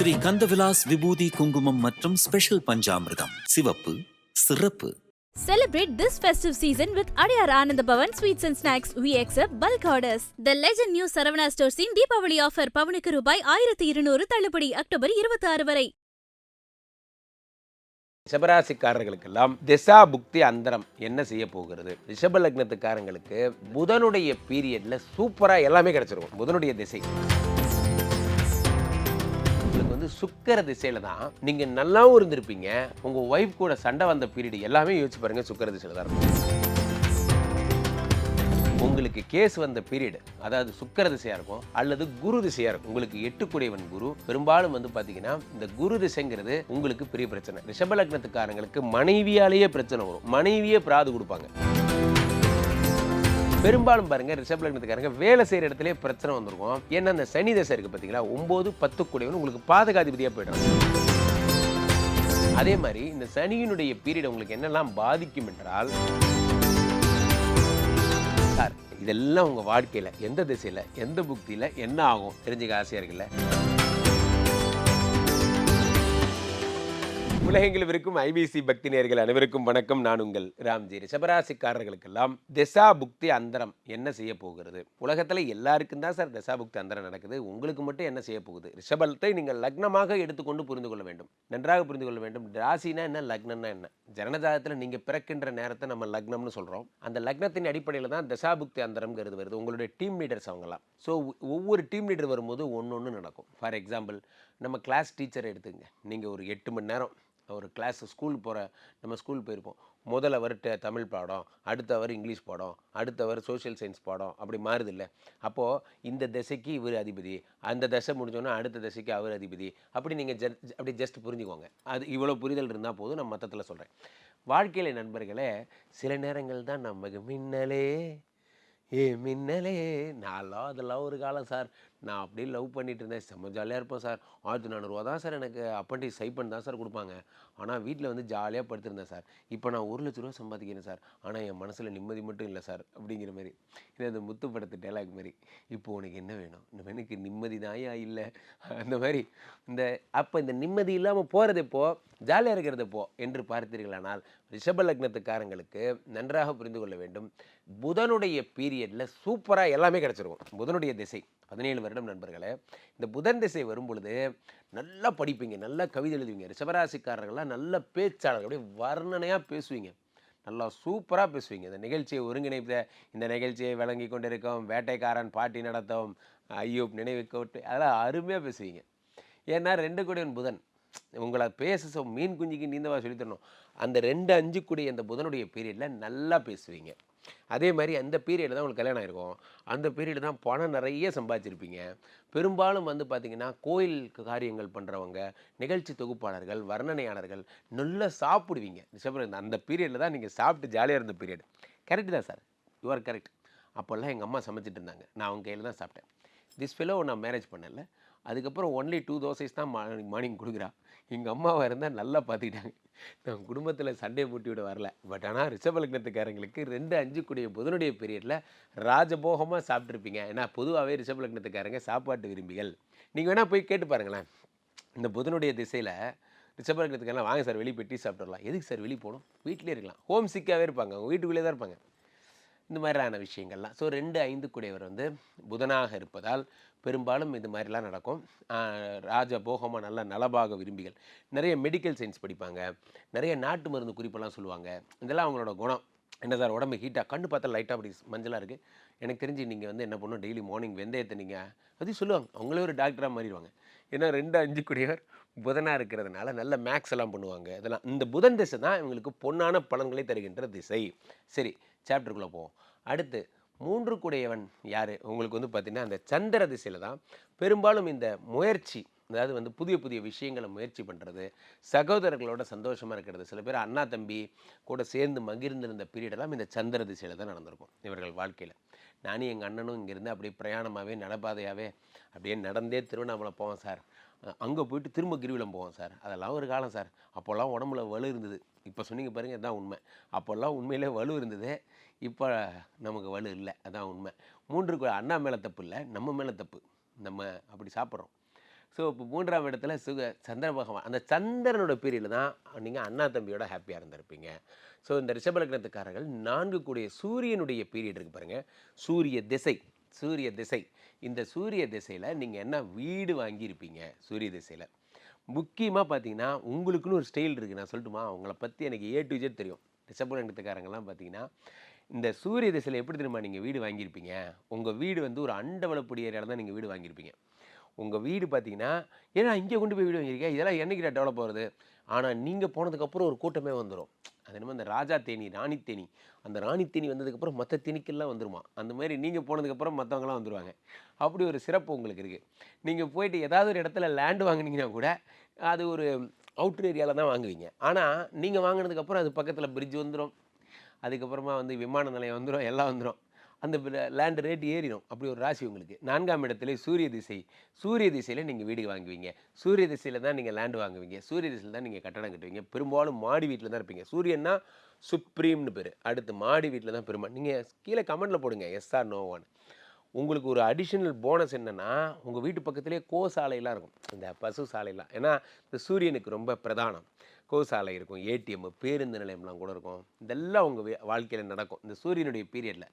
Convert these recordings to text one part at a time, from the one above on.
ஸ்ரீ கந்தவிலாஸ் விபூதி குங்குமம் மற்றும் ஸ்பெஷல் பஞ்சாமிர்தம். சிவப்பு சிறப்பு. Celebrate this festive season with Adyar Anand Bhavan Sweets and Snacks. We accept bulk orders. The legend new Saravana Stores in Deepavali offer பவனுக்கு ரூபாய் ஆயிரத்தி இருநூறு தள்ளுபடி அக்டோபர் இருபத்தி ஆறு வரை. ரிஷபராசிக்காரர்களுக்கெல்லாம் திசா புக்தி அந்தரம் என்ன செய்ய போகிறது? ரிஷப லக்னத்துக்காரங்களுக்கு புதனுடைய பீரியட்ல சூப்பரா எல்லாமே கிடைச்சிரும். புதனுடைய திசை. சுக்கர திசையில தான் நீங்க நல்லாவும் இருந்திருப்பீங்க. உங்க ஒய்ஃப் கூட சண்டை வந்த பீரியட் எல்லாமே யோசிச்சு பாருங்க சுக்கர திசையில தான் இருக்கும். உங்களுக்கு கேஸ் வந்த பீரியட் அதாவது சுக்கர திசையா இருக்கும் அல்லது குரு திசையா இருக்கும். உங்களுக்கு எட்டுக்குடையவன் குரு. பெரும்பாலும் வந்து பாத்தீங்கன்னா இந்த குரு திசைங்கிறது உங்களுக்கு பெரிய பிரச்சனை. ரிஷப லக்னத்துக்காரங்களுக்கு மனைவியாலேயே பிரச்சனை வரும். மனைவியே பிராது கொடுப்பாங்க. பெரும்பாலும் பாருங்க ரிஷப் லக்னத்துக்காரங்க வேலை செய்யற இடத்துல பிரச்சனை வந்திருக்கும். ஏன்னா அந்த சனி தசை இருக்கு பாத்தீங்களா? ஒன்பது பத்து கூடியவன் உங்களுக்கு பாதகாதிபதியா போயிடும் அதே மாதிரி இந்த சனியினுடைய பீரியட் உங்களுக்கு என்னெல்லாம் பாதிக்கும் என்றால் சார் இதெல்லாம் உங்க வாழ்க்கையில எந்த திசையில எந்த புக்தியில என்ன ஆகும்? தெரிஞ்சுக்க ஆசையா இருக்குல்ல? உலகெங்கிலும் இருக்கும் ஐபிசி பக்தி நேயர்கள் அனைவருக்கும் வணக்கம். நான் உங்கள் ராம்ஜி. ரிஷபராசிக்காரர்களுக்கெல்லாம் திசா புக்தி அந்தரம் என்ன செய்ய போகிறது? உலகத்தில் எல்லாருக்கும் தான் சார் திசா புக்தி அந்தரம் நடக்குது. உங்களுக்கு மட்டும் என்ன செய்ய போகுது? ரிஷபத்தை நீங்கள் லக்னமாக எடுத்துக்கொண்டு புரிந்து கொள்ள வேண்டும். நன்றாக புரிந்து கொள்ள வேண்டும். ராசினா என்ன? லக்னம்னா என்ன? ஜனனஜாதத்துல நீங்கள் பிறக்கின்ற நேரத்தை நம்ம லக்னம்னு சொல்கிறோம் அந்த லக்னத்தின் அடிப்படையில் தான் தசாபுக்தி அந்தரம்ங்கிறது வருது. உங்களுடைய டீம் லீடர்ஸ் அவங்களாம் ஸோ ஒவ்வொரு டீம் லீடர் வரும்போது ஒன்று ஒன்று நடக்கும். ஃபார் எக்ஸாம்பிள் நம்ம கிளாஸ் டீச்சரை எடுத்துங்க நீங்கள் ஒரு எட்டு மணி நேரம் ஒரு கிளாஸ் ஸ்கூல் போகிற நம்ம ஸ்கூல் போயிருப்போம். முதல் அவர்கிட்ட தமிழ் பாடம் அடுத்த அவர் இங்கிலீஷ் பாடம் அடுத்த அவர் சோஷியல் சயின்ஸ் பாடம் அப்படி மாறுது இல்லை. அப்போது இந்த திசைக்கு இவர் அதிபதி அந்த தசை முடிஞ்சோன்னா அடுத்த திசைக்கு அவர் அதிபதி அப்படி நீங்கள் ஜ அப்படி ஜஸ்ட் புரிஞ்சுக்கோங்க. அது இவ்வளோ புரிதல் இருந்தால் போதும் நான் மொத்தத்தில் சொல்கிறேன் வாழ்க்கையில் நண்பர்களே சில நேரங்கள் தான் நமக்கு மின்னலே. ஏ மின்னலே நான்லாம் அதெல்லாம் ஒரு காலம் சார். நான் அப்படியே லவ் பண்ணிட்டு இருந்தேன். செம்ம ஜாலியாக இருப்பேன் சார். ஆயிரத்தி நானூறுரூவா தான் சார் எனக்கு அப்பண்டி சைப்பன் தான் சார் கொடுப்பாங்க. ஆனால் வீட்டில் வந்து ஜாலியாக படுத்திருந்தேன் சார். இப்போ நான் ஒரு லட்ச ரூபா சம்பாதிக்கிறேன் சார். ஆனால் என் மனசில் நிம்மதி மட்டும் இல்லை சார் அப்படிங்கிற மாதிரி. இது அந்த முத்து படத்து டைலாக் மாதிரி. இப்போ உனக்கு என்ன வேணும்? இந்த எனக்கு நிம்மதி தாயா இல்லை? அந்த மாதிரி. இந்த அப்போ இந்த நிம்மதி இல்லாமல் போகிறது எப்போ? ஜாலியாக இருக்கிறது எப்போ? என்று பார்த்தீர்களானால் ரிஷப லக்னத்துக்காரங்களுக்கு நன்றாக புரிந்து கொள்ள வேண்டும். புதனுடைய பீரியடில் சூப்பராக எல்லாமே கிடச்சிருக்கும் புதனுடைய திசை பதினேழு வருடம் நண்பர்களே. இந்த புதன் திசை வரும்பொழுது நல்லா படிப்பீங்க நல்லா கவிதை எழுதுவீங்க. ரிஷபராசிக்காரர்கள்லாம் நல்ல பேச்சாளர்கள் அப்படியே வர்ணனையாக பேசுவீங்க. நல்லா சூப்பராக பேசுவீங்க. இந்த நிகழ்ச்சியை ஒருங்கிணைத்த இந்த நிகழ்ச்சியை வழங்கி கொண்டிருக்கோம் வேட்டைக்காரன் பாட்டி நடத்தும் ஐயோப் நினைவு கோட்டு அதெல்லாம் அருமையாக பேசுவீங்க. ஏன்னா ரெண்டு கூடியவன் புதன். உங்களை பேச மீன் குஞ்சுக்கு நீந்தவா சொல்லித்தரணும். அந்த ரெண்டு அஞ்சு கூடிய அந்த புதனுடைய பீரியடில் நல்லா பேசுவீங்க. அதே மாதிரி அந்த பீரியடில் தான் உங்களுக்கு கல்யாணம் ஆயிருக்கும். அந்த பீரியடு தான் பணம் நிறைய சம்பாதிச்சிருப்பீங்க. பெரும்பாலும் வந்து பார்த்தீங்கன்னா கோயில் காரியங்கள் பண்ணுறவங்க நிகழ்ச்சி தொகுப்பாளர்கள் வர்ணனையாளர்கள் நல்லா சாப்பிடுவீங்க. ரிஷப அந்த பீரியடில் தான் நீங்கள் சாப்பிட்டு ஜாலியாக இருந்த பீரியட் கரெக்டு தான் சார் யூ ஆர் கரெக்ட் அப்போல்லாம் எங்கள் அம்மா சமைச்சிட்டு இருந்தாங்க. நான் அவங்க கையில் தான் சாப்பிட்டேன். திஸ் ஃபெலோ நான் மேரேஜ் பண்ணல அதுக்கப்புறம் ஒன்லி டூ தோசைஸ் தான் மார்னிங் மார்னிங் கொடுக்குறா. எங்கள் அம்மாவாக இருந்தால் நல்லா பார்த்துக்கிட்டாங்க நான் குடும்பத்தில் சண்டே போட்டி விட வரல. பட் ஆனால் ரிஷபலக்னத்துக்காரங்களுக்கு ரெண்டு அஞ்சு கூடிய புதனுடைய பீரியடில் ராஜபோகமாக சாப்பிட்ருப்பீங்க ஏன்னா பொதுவாகவே ரிஷபலக்னத்துக்காரங்க சாப்பாட்டு விரும்பிகள். நீங்கள் வேணால் போய் கேட்டு பாருங்களேன். இந்த புதனுடைய திசையில் ரிஷபலக்னத்துக்கெல்லாம் வாங்க சார் வெளியே போய் டீ சாப்பிட்றலாம் எதுக்கு சார் வெளியே போகணும்? வீட்டிலே இருக்கலாம். ஹோம் சிக்காகவே இருப்பாங்க. அவங்க வீட்டுக்குள்ளே தான் இருப்பாங்க. இந்த மாதிரியான விஷயங்கள்லாம். ஸோ ரெண்டு ஐந்து கூடியவர் வந்து புதனாக இருப்பதால் பெரும்பாலும் இது மாதிரிலாம் நடக்கும். ராஜ போகமாக நல்ல நலபாக விரும்பிகள். நிறைய மெடிக்கல் சயின்ஸ் படிப்பாங்க. நிறைய நாட்டு மருந்து குறிப்பெல்லாம் சொல்லுவாங்க. இதெல்லாம் அவங்களோட குணம். என்ன சார் உடம்பு ஹீட்டாக கண்ணு பார்த்தா லைட்டாக அப்படி மஞ்சளாக இருக்குது எனக்கு தெரிஞ்சு நீங்கள் வந்து என்ன பண்ணணும்? டெய்லி மார்னிங் வெந்தயத்தை நீங்கள் அதையும் சொல்லுவாங்க. அவங்களே ஒரு டாக்டராக மாறிடுவாங்க. ஏன்னா ரெண்டு அஞ்சு கூடியவர் புதனாக இருக்கிறதுனால நல்ல மேக்ஸ் எல்லாம் பண்ணுவாங்க. இதெல்லாம். இந்த புதன் திசை தான் இவங்களுக்கு பொன்னான பலன்களை தருகின்ற திசை. சரி சாப்டருக்குள்ளே போவோம். அடுத்து மூன்று கூடையவன் யார்? உங்களுக்கு வந்து பார்த்திங்கன்னா அந்த சந்திர திசையில் தான் பெரும்பாலும் இந்த முயற்சி அதாவது வந்து புதிய புதிய விஷயங்களை முயற்சி பண்ணுறது சகோதரர்களோட சந்தோஷமாக இருக்கிறது. சில பேர் அண்ணா தம்பி கூட சேர்ந்து மகிழ்ந்திருந்த பீரியடெல்லாம் இந்த சந்திர திசையில் தான் நடந்திருக்கும் இவர்கள் வாழ்க்கையில். நானும் எங்கள் அண்ணனும் இங்கேருந்து அப்படியே பிரயாணமாகவே நடப்பாதையாகவே அப்படியே நடந்தே திருவண்ணாமலை போவோம் சார். அங்கே போயிட்டு திரும்ப கிரிவலம் போவோம் சார். அதெல்லாம் ஒரு காலம் சார். அப்போல்லாம் உடம்புல வலு இருந்தது. இப்போ சொன்னீங்க பாருங்கள் இதுதான் உண்மை. அப்போல்லாம் உண்மையிலே வலு இருந்தது இப்போ நமக்கு வலு இல்லை. அதான் உண்மை. மூன்று அண்ணா மேலே தப்பு இல்லை நம்ம மேலே தப்பு. நம்ம அப்படி சாப்பிட்றோம். ஸோ இப்போ மூன்றாம் இடத்துல சுக சந்திர பகவான். அந்த சந்திரனோட பீரியடில் தான் நீங்கள் அண்ணா தம்பியோட ஹாப்பியாக இருந்திருப்பீங்க. ஸோ இந்த ரிஷபலக்னத்துக்காரர்கள் நான்கு கூடிய சூரியனுடைய பீரியட் இருக்கு பாருங்கள் சூரிய திசை சூரிய திசை. இந்த சூரிய திசையில் நீங்கள் என்ன வீடு வாங்கியிருப்பீங்க? சூரிய திசையில். முக்கியமாக பார்த்தீங்கன்னா உங்களுக்குன்னு ஒரு ஸ்டைல் இருக்குது நான் சொல்லட்டுமா? அவங்கள பற்றி எனக்கு ஏ டு ஜெட் தெரியும். ரிஷபலக்னத்துக்காரங்கெல்லாம் பார்த்தீங்கன்னா இந்த சூரிய திசையில் எப்படி தெரியுமா நீங்கள் வீடு வாங்கியிருப்பீங்க? உங்கள் வீடு வந்து ஒரு அண்டவளப்படி ஏரியாவில் தான் நீங்கள் வீடு வாங்கியிருப்பீங்க. உங்கள் வீடு பார்த்தீங்கன்னா ஏன்னா இங்கே கொண்டு போய் வீடு வாங்கியிருக்கேன் இதெல்லாம் என்றைக்கிட்ட டெவலப் ஆகுது ஆனால் நீங்கள் போனதுக்கப்புறம் ஒரு கூட்டமே வந்துடும் அது என்னமோ அந்த ராஜா தேனி ராணி தேனி. அந்த ராணி தேனி வந்ததுக்கப்புறம் மற்ற தேனிக்கெல்லாம் வந்துருமா? அந்த மாதிரி நீங்கள் போனதுக்கப்புறம் மற்றவங்களாம் வந்துடுவாங்க அப்படி ஒரு சிறப்பு உங்களுக்கு இருக்குது நீங்கள் போயிட்டு ஏதாவது ஒரு இடத்துல லேண்டு வாங்குனீங்கன்னா கூட அது ஒரு அவுட்டர் ஏரியாவில் தான் வாங்குவீங்க. ஆனால் நீங்கள் வாங்கினதுக்கப்புறம் அது பக்கத்தில் பிரிட்ஜ் வந்துடும் அதுக்கப்புறமா வந்து விமான நிலையம் வந்துடும் எல்லாம் வந்துடும் அந்த லேண்ட் ரேட் ஏறிடும். அப்படி ஒரு ராசி உங்களுக்கு. நான்காம் இடத்துல சூரிய திசை. சூரிய திசையில் நீங்கள் வீடு வாங்குவீங்க. சூரிய திசையில் தான் நீங்கள் லேண்டு வாங்குவீங்க. சூரிய திசையில் தான் நீங்கள் கட்டடம் கட்டுவீங்க. பெரும்பாலும் மாடி வீட்டில் தான் இருப்பீங்க. சூரியன்னா சுப்ரீம்னு பேர். அடுத்து மாடி வீட்டில் தான் பெருமா நீங்கள் கீழே கமெண்ட்டில் போடுங்க. எஸ்ஆர் நோ உங்களுக்கு ஒரு அடிஷனல் போனஸ் என்னென்னா உங்கள் வீட்டு பக்கத்துலேயே கோ சாலையெல்லாம் இருக்கும். இந்த பசு சாலையெல்லாம் ஏன்னா இந்த சூரியனுக்கு ரொம்ப பிரதானம். கோ சாலை இருக்கும் ஏடிஎம் பேருந்து நிலையம்லாம் கூட இருக்கும். இதெல்லாம் உங்கள் வாழ்க்கையில் நடக்கும். இந்த சூரியனுடைய பீரியடில்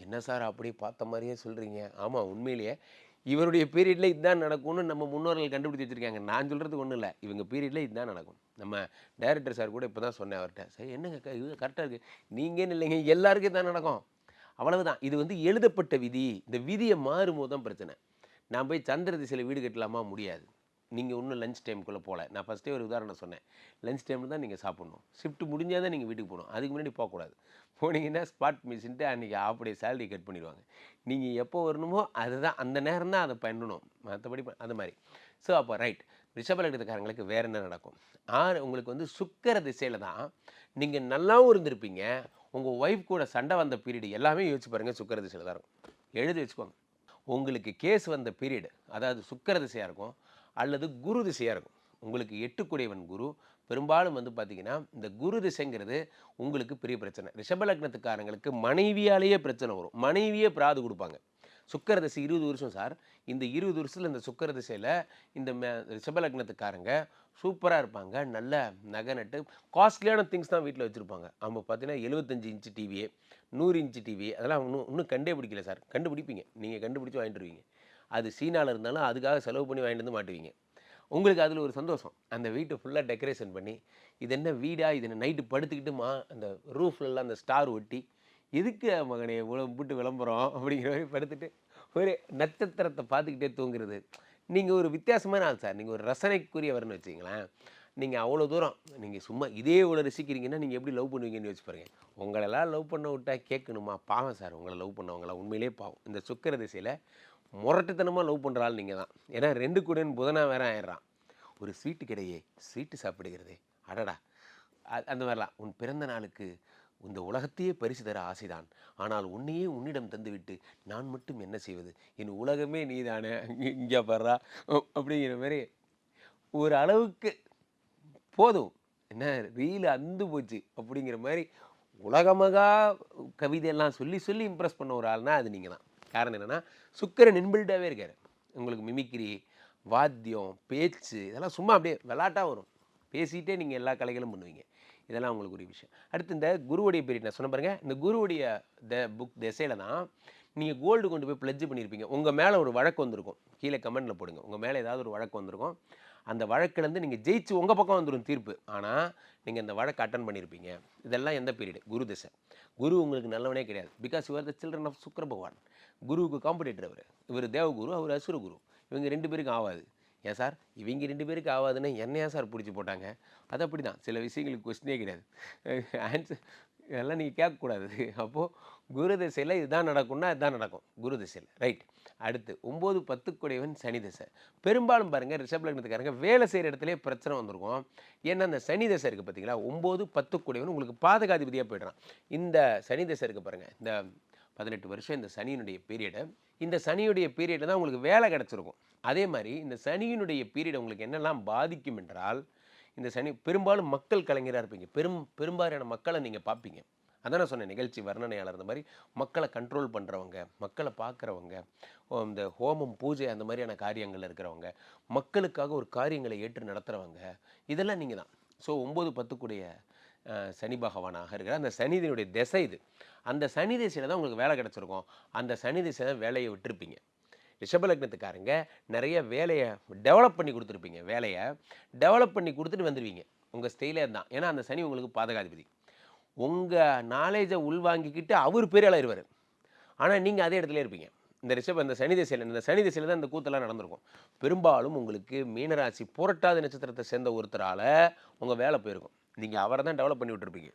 என்ன சார் அப்படி பார்த்த மாதிரியே சொல்கிறீங்க ஆமாம் உண்மையிலேயே. இவருடைய பீரியடில் இதுதான் நடக்கும்னு நம்ம முன்னோர்கள் கண்டுபிடிச்சி வச்சுருக்காங்க. நான் சொல்கிறதுக்கு ஒன்றும் இல்லை. இவங்க பீரியடில் இதுதான் நடக்கும். நம்ம டைரக்டர் சார் கூட இப்போ தான் சொன்னேன் அவர்கிட்ட. சரி என்னங்க இது கரெக்டாக இருக்குது நீங்கள் இல்லைங்க? எல்லாருக்கும் தான் நடக்கும். அவ்வளவுதான். இது வந்து எழுதப்பட்ட விதி. இந்த விதியை மாறும்போது தான் பிரச்சனை. நான் போய் சந்திர திசையில் வீடு கட்டலாமா? முடியாது. நீங்கள் இன்னும் லஞ்ச் டைமுக்குள்ளே போகல நான் ஃபஸ்ட்டே ஒரு உதாரணம் சொன்னேன். லஞ்ச் டைமில் தான் நீங்கள் சாப்பிட்ணும். ஷிஃப்ட் முடிஞ்சால் தான் நீங்கள் வீட்டுக்கு போகணும். அதுக்கு முன்னாடி போகக்கூடாது. போனீங்கன்னா ஸ்பாட் மிஸ்ன்ட்டு அன்றைக்கி அப்படியே சேலரி கட் பண்ணிடுவாங்க. நீங்கள் எப்போ வரணுமோ அதுதான் அந்த நேரம் தான் அதை பண்ணணும். மற்றபடி அந்த அது மாதிரி. ஸோ அப்போ ரைட் ரிஷபலகத்துக்காரங்களுக்கு வேறு என்ன நடக்கும்? ஆறு உங்களுக்கு வந்து சுக்கர திசையில் தான் நீங்கள் நல்லாவும் இருந்திருப்பீங்க. உங்கள் ஒய்ஃப் கூட சண்டை வந்த பீரியட் எல்லாமே யோசிச்சு பாருங்கள் சுக்கர திசையில் தான் இருக்கும். எழுதி வச்சுக்கோங்க. உங்களுக்கு கேஸ் வந்த பீரியட் அதாவது சுக்கர திசையாக இருக்கும். அல்லது குரு திசையாக இருக்கும். உங்களுக்கு எட்டுக்குடையவன் குரு. பெரும்பாலும் வந்து பார்த்தீங்கன்னா இந்த குரு திசைங்கிறது உங்களுக்கு பெரிய பிரச்சனை. ரிஷபலக்னத்துக்காரங்களுக்கு மனைவியாலேயே பிரச்சனை வரும். மனைவியே பிராது கொடுப்பாங்க. சுக்கர திசை இருபது வருஷம் சார். இந்த இருபது வருஷத்தில் இந்த சுக்கர திசையில் இந்த ரிஷபலக்னத்துக்காரங்க சூப்பராக இருப்பாங்க. நல்ல நகை நட்டு காஸ்ட்லியான திங்ஸ் தான் வீட்டில் வச்சுருப்பாங்க. அவங்க பார்த்தீங்கன்னா எழுபத்தஞ்சு இன்ச்சு டிவியே நூறு இன்ச்சு டிவி அதெல்லாம் இன்னும் இன்னும் கண்டே பிடிக்கல சார். கண்டுபிடிப்பீங்க. நீங்கள் கண்டுபிடிச்சி வாங்கிட்டுருவீங்க அது சீனாவில் இருந்தாலும் அதுக்காக செலவு பண்ணி வாங்கிட்டு வந்து மாட்டுவீங்க. உங்களுக்கு அதில் ஒரு சந்தோஷம். அந்த வீட்டை ஃபுல்லாக டெக்கரேஷன் பண்ணி இது என்ன வீடாக இது என்ன நைட்டு படுத்துக்கிட்டு மா அந்த ரூஃப்லலாம் அந்த ஸ்டார் ஒட்டி எதுக்கு மகனே இவ்வளோ போட்டு விளம்பரம் அப்படிங்கிற மாதிரி படுத்துட்டு ஒரு நட்சத்திரத்தை பார்த்துக்கிட்டே தூங்குறது. நீங்கள் ஒரு வித்தியாசமான ஆள் சார். நீங்கள் ஒரு ரசனைக்குரியவர்னு வச்சிங்களேன் நீங்கள் அவ்வளோ தூரம் நீங்கள் சும்மா இதே இவ்வளோ ரசிக்கிறீங்கன்னா நீங்கள் எப்படி லவ் பண்ணுவீங்கன்னு யோசிச்சு பாருங்கள் உங்களெல்லாம் லவ் பண்ண விட்டா கேட்கணுமா? பாவம் சார். உங்களை லவ் பண்ணவங்களாம் உண்மையிலே பாவம். இந்த சுக்கர திசையில் முரட்டுத்தனமாக லவ் பண்ணுற ஆள் நீங்கள் தான். ஏன்னா ரெண்டு கூடன்னு புதனா வேற ஆயிடுறான். ஒரு ஸ்வீட்டு கிடையே ஸ்வீட்டு சாப்பிடுகிறதே. அடடா. அது அந்த மாதிரிலாம். உன் பிறந்த நாளுக்கு இந்த உலகத்தையே பரிசு தர ஆசைதான். ஆனால் உன்னையே உன்னிடம் தந்துவிட்டு நான் மட்டும் என்ன செய்வது? என் உலகமே நீதானே? இங்கே பாடுறா அப்படிங்கிற மாதிரி ஒரு அளவுக்கு போதும். என்ன ரீல் அந்து போச்சு. அப்படிங்கிற மாதிரி உலகமாக கவிதையெல்லாம் சொல்லி சொல்லி இம்ப்ரெஸ் பண்ண ஒரு ஆள்னா அது நீங்கள் தான். காரணம் என்னென்னா சுக்கரன் இன்பில்டாகவே இருக்கார். உங்களுக்கு மிமிக்ரி வாத்தியம் பேச்சு இதெல்லாம் சும்மா அப்படியே விளாட்டாக வரும். பேசிகிட்டே நீங்கள் எல்லா கலைகளும் பண்ணுவீங்க. இதெல்லாம் உங்களுக்கு ஒரு விஷயம். அடுத்து இந்த குருவுடைய பீரியட் நான் சொன்ன பாருங்கள் இந்த குருவுடைய த புக் திசையில் தான் நீங்கள் கோல்டு கொண்டு போய் பிளட்ஜ் பண்ணியிருப்பீங்க. உங்கள் மேலே ஒரு வழக்கு வந்திருக்கும். கீழே கமெண்ட்டில் போடுங்க. உங்கள் மேலே ஏதாவது ஒரு வழக்கு வந்திருக்கும். அந்த வழக்குலேருந்து நீங்கள் ஜெயிச்சு உங்கள் பக்கம் வந்துடும் தீர்ப்பு. ஆனால் நீங்கள் இந்த வழக்கு அட்டன் பண்ணியிருப்பீங்க. இதெல்லாம் எந்த பீரியடு குரு திசை. குரு உங்களுக்கு நல்லவனே கிடையாது. Because you're the children of Shukra பகவான் குருவுக்கு காம்படிட்டர் அவர். இவர் தேவகுரு அவர் அசுரகுரு இவங்க ரெண்டு பேருக்கும் ஆகாது ஏன் சார்? இவங்க ரெண்டு பேருக்கு ஆகாதுன்னு என்னையா சார் பிடிச்சி போட்டாங்க? அது அப்படி தான் சில விஷயங்களுக்கு கொஸ்டினே கிடையாது. ஆன்சர் இதெல்லாம் நீங்கள் கேட்கக்கூடாது. அப்போது குரு திசையில் இதுதான் நடக்கும்னா இதுதான் நடக்கும். குரு திசையில். ரைட் அடுத்து ஒம்பது பத்துக்குடையவன் சனி திசை. பெரும்பாலும் பாருங்கள் ரிஷப் லக்னத்துக்காரங்க வேலை செய்கிற இடத்துலேயே பிரச்சனை வந்திருக்கும். ஏன்னா அந்த சனி திசை இருக்குது பார்த்தீங்களா ஒம்பது பத்துக்குடையவன் உங்களுக்கு பாதகாதிபதியாக போய்ட்றான். இந்த சனி திசை இருக்குது பாருங்கள் இந்த பதினெட்டு வருஷம் இந்த சனியினுடைய பீரியடு இந்த சனியுடைய பீரியடில் தான் உங்களுக்கு வேலை கிடச்சிருக்கும். அதே மாதிரி இந்த சனியினுடைய பீரியட் உங்களுக்கு என்னெல்லாம் பாதிக்கும் என்றால் இந்த சனி பெரும்பாலும் மக்கள் கலைஞராக இருப்பீங்க. பெரும் பெரும்பாலான மக்களை நீங்கள் பார்ப்பீங்க அதான் நான் சொன்னேன் நிகழ்ச்சி வர்ணனையாளர் இந்த மாதிரி மக்களை கண்ட்ரோல் பண்ணுறவங்க மக்களை பார்க்குறவங்க இந்த ஹோமம் பூஜை அந்த மாதிரியான காரியங்கள் இருக்கிறவங்க மக்களுக்காக ஒரு காரியங்களை ஏற்று நடத்துகிறவங்க இதெல்லாம் நீங்கள் தான். ஸோ ஒம்பது பத்துக்குடைய சனி பகவானாக இருக்கிற அந்த சனிதினுடைய திசை இது. அந்த சனி திசையில் தான் உங்களுக்கு வேலை கிடச்சிருக்கும். அந்த சனி திசை தான் வேலையை விட்டுருப்பீங்க. ரிஷபலக்னத்துக்காரங்க நிறைய வேலையை டெவலப் பண்ணி கொடுத்துருப்பீங்க. வேலையை டெவலப் பண்ணி கொடுத்துட்டு வந்துடுவீங்க உங்கள் ஸ்டைலே தான். ஏன்னா அந்த சனி உங்களுக்கு பாதகாதிபதி. உங்கள் நாலேஜை உள்வாங்கிக்கிட்டு அவர் பெரிய ஆளாயிருவார் ஆனால் நீங்கள் அதே இடத்துல இருப்பீங்க. இந்த ரிஷப் இந்த சனி திசையில் இந்த சனி திசையில் தான் இந்த கூத்தெல்லாம் நடந்திருக்கும். பெரும்பாலும் உங்களுக்கு மீனராசி புரட்டாதி நட்சத்திரத்தை சேர்ந்த ஒருத்தரால் உங்கள் வேலை போயிருக்கும். நீங்கள் அவரை தான் டெவலப் பண்ணி விட்டுருப்பீங்க.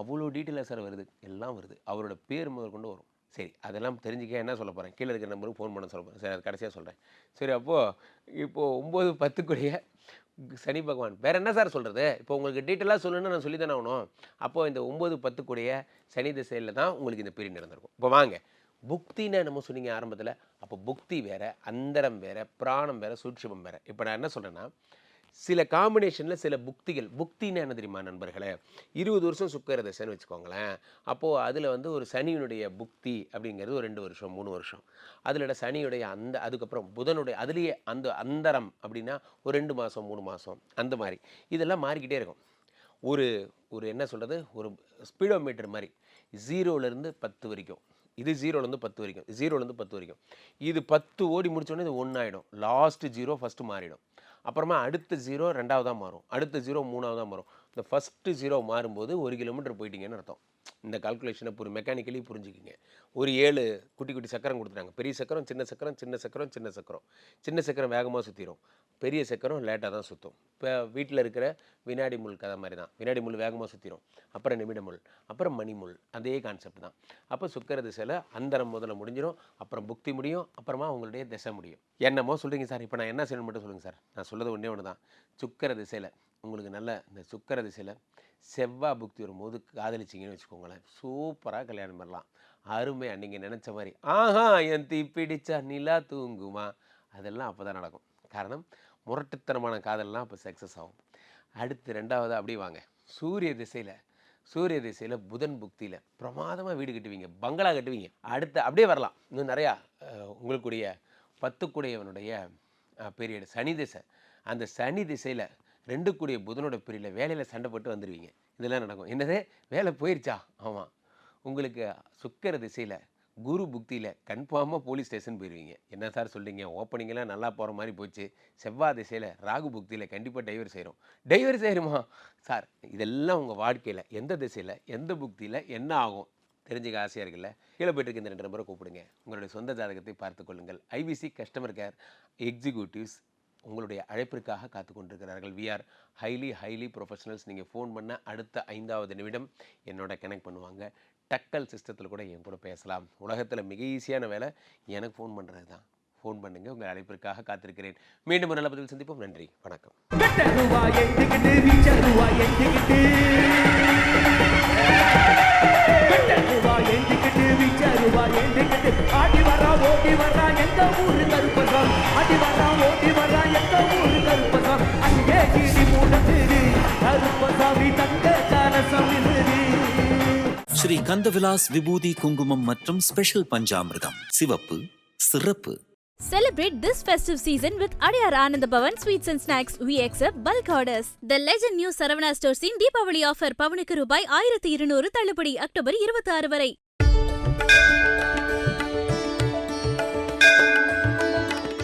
அவ்வளோ டீட்டெயிலாக சார் வருது எல்லாம் வருது. அவரோட பேர் முதல் கொண்டு வரும். சரி அதெல்லாம் தெரிஞ்சுக்க என்ன சொல்ல போகிறேன் கீழே இருக்கிற நம்பருக்கு ஃபோன் பண்ண சொல்ல போகிறேன் சரி அது கடைசியாக சொல்கிறேன் சரி அப்போது இப்போது ஒம்பது பத்துக்குடைய சனி பகவான் வேறு என்ன சார் சொல்கிறது இப்போ உங்களுக்கு டீட்டெயிலாக சொல்லணும்னு நான் சொல்லி தானே ஆகணும். அப்போது இந்த ஒம்பது பத்துக்குடைய சனி திசையில் தான் உங்களுக்கு இந்த பீரியட் நடந்திருக்கும். இப்போ வாங்க. புக்தின்னு நம்ம சொன்னீங்க ஆரம்பத்தில். அப்போ புக்தி வேறு அந்தரம் வேறு பிராணம் வேறு சூட்சமம் வேறு. இப்போ நான் என்ன சொல்கிறேன்னா சில காம்பினேஷனில் சில புக்திகள். புக்தின்னு என்ன தெரியுமா நண்பர்களே? இருபது வருஷம் சுக்கர தசைன்னு வச்சுக்கோங்களேன். அப்போது அதில் வந்து ஒரு சனியினுடைய புக்தி அப்படிங்கிறது ஒரு ரெண்டு வருஷம் மூணு வருஷம். அதில் சனியுடைய அந்த அதுக்கப்புறம் புதனுடைய அதுலேயே அந்த அந்தரம் அப்படின்னா ஒரு ரெண்டு மாதம் மூணு மாதம் அந்த மாதிரி. இதெல்லாம் மாறிக்கிட்டே இருக்கும். ஒரு ஒரு என்ன சொல்கிறது ஒரு ஸ்பீடோமீட்டர் மாதிரி. ஜீரோலேருந்து பத்து வரைக்கும். இது ஜீரோலேருந்து பத்து வரைக்கும். ஜீரோலேருந்து பத்து வரைக்கும். இது பத்து ஓடி முடிச்சோடனே இது ஒன்று ஆகிடும் லாஸ்ட்டு ஜீரோ ஃபஸ்ட்டு மாறிடும். அப்புறமா அடுத்த ஜீரோ ரெண்டாவதாக மாறும். அடுத்த ஜீரோ மூணாவதாக மாறும். இந்த ஃபஸ்ட்டு ஜீரோ மாறும்போது ஒரு கிலோமீட்டர் போயிட்டீங்கன்னு அர்த்தம். இந்த கால்குலேஷனை புரி மெக்கானிக்கலி புரிஞ்சுக்கிங்க. ஒரு ஏழு குட்டி குட்டி சக்கரம் கொடுத்துட்டாங்க. பெரிய சக்கரம் சின்ன சக்கரம் சின்ன சக்கரம் சின்ன சக்கரம். சின்ன சக்கரம் வேகமாக சுற்றிடும் பெரிய சக்கரம் லேட்டாக தான் சுற்றும் இப்போ வீட்டில் இருக்கிற வினாடி முள் கதை மாதிரி தான். வினாடி முள் வேகமாக சுற்றிடும் அப்புறம் நிமிட முள் அப்புறம் மணிமுள். அதே கான்செப்ட் தான். அப்போ சுக்கர திசையில் அந்தரம் முதல்ல முடிஞ்சிடும் அப்புறம் புக்தி முடியும். அப்புறமா உங்களுடைய திசை முடியும். என்னமோ சொல்கிறீங்க சார். இப்போ நான் என்ன செய்யணும் மட்டும் சொல்லுங்கள் சார். நான் சொல்கிறது ஒன்றே ஒன்று தான். சுக்கர திசையில் உங்களுக்கு நல்ல இந்த சுக்கர திசையில் செவ்வாய் புக்தி வரும்போது காதலிச்சிங்கன்னு வச்சுக்கோங்களேன். சூப்பராக கல்யாணம் பண்ணலாம். அருமையாக நீங்கள் நினச்ச மாதிரி. ஆஹா என் தீ பிடிச்சா நிலா தூங்குமா? அதெல்லாம் அப்போ தான் நடக்கும். காரணம் முரட்டுத்தனமான காதல்லாம் அப்போ சக்ஸஸ் ஆகும். அடுத்து ரெண்டாவது அப்படி வாங்க. சூரிய திசையில் சூரிய திசையில் புதன் புக்தியில் பிரமாதமாக வீடு கட்டுவீங்க பங்களா கட்டுவீங்க. அடுத்து அப்படியே வரலாம். இன்னும் நிறையா உங்களுக்குடைய பத்துக்குடையவனுடைய பீரியடு சனி திசை. அந்த சனி திசையில் ரெண்டு கூடிய புதனோட பீரியடில் வேலையில் சண்டை போட்டு வந்துடுவீங்க இதெல்லாம் நடக்கும். என்னது? வேலை போயிருச்சா? ஆமாம் உங்களுக்கு சுக்கர திசையில் குரு புக்தியில் கன்ஃபார்மாக போலீஸ் ஸ்டேஷன் போயிடுவீங்க என்ன சார் சொல்கிறீங்க ஓப்பனிங்கெல்லாம் நல்லா போகிற மாதிரி போச்சு. செவ்வாய் திசையில் ராகு புக்தியில் கண்டிப்பாக டைவர் செய்கிறோம் டைவர் செய்கிறோமா சார் இதெல்லாம் உங்கள் வாழ்க்கையில் எந்த திசையில் எந்த புக்தியில் என்ன ஆகும்? தெரிஞ்சுக்க ஆசையாக இருக்குல்ல? கீழே போயிட்டு இந்த ரெண்டு நம்பரை கூப்பிடுங்க. உங்களுடைய சொந்த ஜாதகத்தை பார்த்துக்கொள்ளுங்கள் ஐபிசி கஸ்டமர் கேர் எக்ஸிக்யூட்டிவ்ஸ் உங்களுடைய அழைப்பிற்காக காத்து கொண்டிருக்கிறார்கள் we are highly highly professionals நீங்கள் ஃபோன் பண்ண அடுத்த ஐந்தாவது நிமிடம் என்னோட கனெக்ட் பண்ணுவாங்க. டக்கல் சிஸ்டத்தில் கூட என் கூட பேசலாம். உலகத்தில் மிக ஈஸியான வேலை எனக்கு ஃபோன் பண்ணுறது தான் ஃபோன் பண்ணுங்கள் உங்கள் அழைப்பிற்காக காத்திருக்கிறேன். மீண்டும் ஒரு நல்ல பதில் சந்திப்போம். நன்றி. வணக்கம். கட்டருவா ஆடி வரா ஓடி வரா எந்த ஊரு கருப்பசாமி ஆடி வரா ஸ்ரீ கந்தவிலாஸ் விபூதி குங்குமம் மற்றும் ஸ்பெஷல் பஞ்சாமிர்தம் சிவப்பு சிறப்பு Celebrate this festive season with Adyar Ananda Bhavan Sweets and Snacks. We accept bulk orders. The legend new Saravana Stores in Deepavali offer பவுனுக்கு ரூபாய் ஆயிரத்தி இருநூறு தள்ளுபடி அக்டோபர் இருபத்தி ஆறு வரை